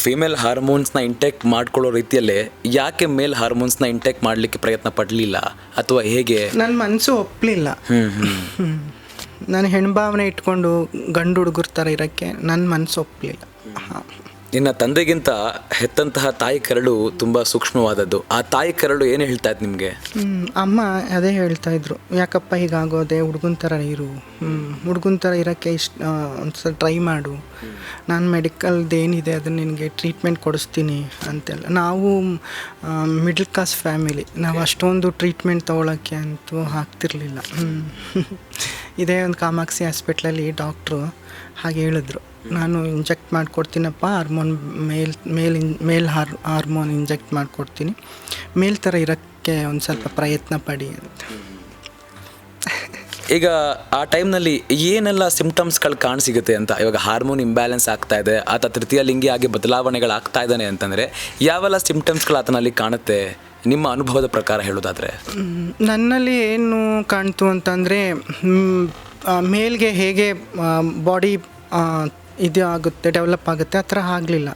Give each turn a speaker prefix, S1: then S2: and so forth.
S1: Female ಹಾರ್ಮೋನ್ಸ್ನ intake ಮಾಡ್ಕೊಳ್ಳೋ ರೀತಿಯಲ್ಲೇ ಯಾಕೆ ಮೇಲ್ ಹಾರ್ಮೋನ್ಸ್ನ ಇಂಟೇಕ್ ಮಾಡಲಿಕ್ಕೆ ಪ್ರಯತ್ನ ಪಡಲಿಲ್ಲ? ಅಥವಾ ಹೇಗೆ?
S2: ನನ್ನ ಮನಸ್ಸು ಒಪ್ಪಲಿಲ್ಲ ನಾನು ಹೆಣ್ಭಾವನೆ ಇಟ್ಕೊಂಡು ಗಂಡು ಹುಡುಗರ ಥರ ಇರೋಕ್ಕೆ ನನ್ನ ಮನಸ್ಸು ಒಪ್ಪಲಿಲ್ಲ ಹಾಂ.
S1: ನಿನ್ನ ತಂದೆಗಿಂತ ಹೆತ್ತಂತಹ ತಾಯಿ ಕರಳು ತುಂಬಾ ಸೂಕ್ಷ್ಮವಾದದ್ದು. ಆ ತಾಯಿ ಕರಳು ಏನು ಹೇಳ್ತಾ ಇತ್ತು ನಿಮಗೆ?
S2: ಅಮ್ಮ ಅದೇ ಹೇಳ್ತಾ ಇದ್ರು. ಯಾಕಪ್ಪ ಹೀಗಾಗೋದೆ ಹುಡುಗನ ಥರ ಇರು. ಹುಡುಗನ ಥರ ಇರೋಕ್ಕೆ ಇಷ್ಟ ಒಂದ್ಸಲ ಟ್ರೈ ಮಾಡು. ನಾನು ಮೆಡಿಕಲ್ದು ಏನಿದೆ ಅದನ್ನು ನಿನಗೆ ಟ್ರೀಟ್ಮೆಂಟ್ ಕೊಡಿಸ್ತೀನಿ ಅಂತೆಲ್ಲ. ನಾವು ಮಿಡ್ಲ್ ಕ್ಲಾಸ್ ಫ್ಯಾಮಿಲಿ ನಾವು ಅಷ್ಟೊಂದು ಟ್ರೀಟ್ಮೆಂಟ್ ತೊಗೊಳಕ್ಕೆ ಅಂತೂ ಹಾಕ್ತಿರ್ಲಿಲ್ಲ. ಇದೇ ಒಂದು ಕಾಮಾಕ್ಷಿ ಹಾಸ್ಪಿಟ್ಲಲ್ಲಿ ಡಾಕ್ಟ್ರು ಹಾಗೆ ಹೇಳಿದ್ರು. ನಾನು inject ಮಾಡಿಕೊಡ್ತೀನಪ್ಪ hormone male male in male hor hormone inject ಮಾಡಿಕೊಡ್ತೀನಿ. ಮೇಲ್ ಥರ ಇರೋಕ್ಕೆ ಒಂದು ಸ್ವಲ್ಪ ಪ್ರಯತ್ನ ಪಡಿ ಅಂತ.
S1: ಈಗ ಆ ಟೈಮ್ನಲ್ಲಿ ಏನೆಲ್ಲ ಸಿಂಪ್ಟಮ್ಸ್ಗಳು ಕಾಣಸಿಗುತ್ತೆ ಅಂತ? ಇವಾಗ ಹಾರ್ಮೋನ್ ಇಂಬ್ಯಾಲೆನ್ಸ್ ಆಗ್ತಾ ಇದೆ ಆತ ತೃತೀಯ ಲಿಂಗಿ ಆಗಿ ಬದಲಾವಣೆಗಳಾಗ್ತಾ ಇದ್ದಾನೆ ಅಂತಂದರೆ ಯಾವೆಲ್ಲ ಸಿಂಪ್ಟಮ್ಸ್ಗಳು ಆತನಲ್ಲಿ ಕಾಣುತ್ತೆ? ನಿಮ್ಮ ಅನುಭವದ ಪ್ರಕಾರ ಹೇಳೋದಾದರೆ.
S2: ನನ್ನಲ್ಲಿ ಏನು ಕಾಣ್ತು ಅಂತಂದರೆ ಮೇಲ್ಗೆ ಹೇಗೆ ಬಾಡಿ ಇದು ಆಗುತ್ತೆ ಡೆವಲಪ್ ಆಗುತ್ತೆ ಆ ಥರ ಆಗಲಿಲ್ಲ.